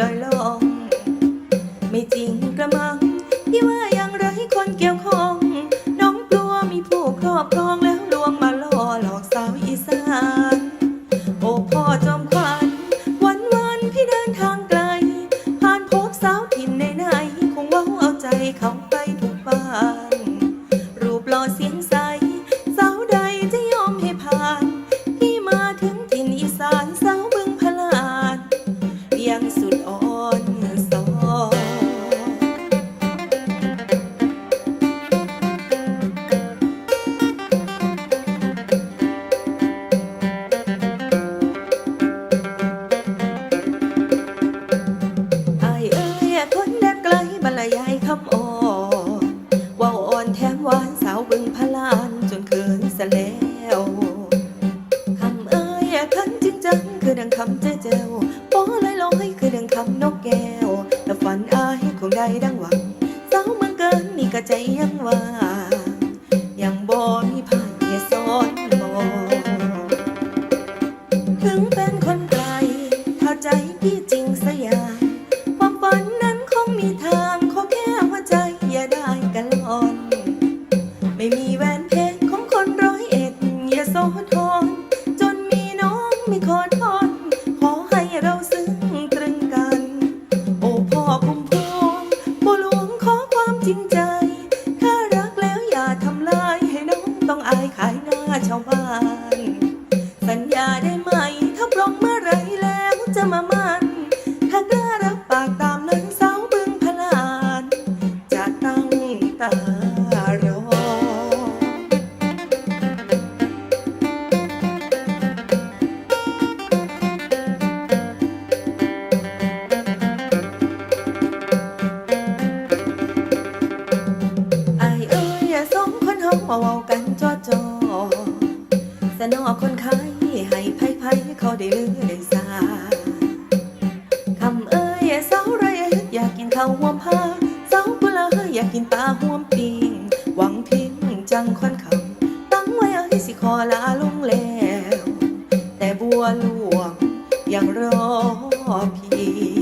ลอยลำอ่อนว่าอ่อนแถมหวานสาวบึงพลานจนเกินซะแล้วคำเอ้ยคันจริงจังคือดังคำเจ้าเจ้าป้ลอยลอยคือดังคำนกแก้วแต่ฝันอายคงได้ดังหวังสาวเมืองเกินนี่ก็ใจยังว่า ยังบ่มีผ่านเยสอนบอถึงเป็นคนไกลถ้าใจพี่จริงสยา ทอน ขอให้เราซึ้งตรึงกัน โอ้พ่อคุ้มครองบัวหลวงขอความจริงใจ ถ้ารักแล้วอย่าทำลายให้น้องต้องอายขายหน้าชาวบ้าน สัญญาได้ไหม ถ้าปรองเมื่อไรแล้วจะมามัน กันจอจอสนอคนไขายให้ไพ่ไพ่เขาได้ลือได้สาคำเอ้ยสาวไรอยากกินข้าวหัวผ้าสาวกุลาอยากกินปลาหัวปิงหวังพิงจังค่อนคำตั้งไว้เอ้ยสิขอลาลงแล้ว แต่บัวหลวงยังรอพี่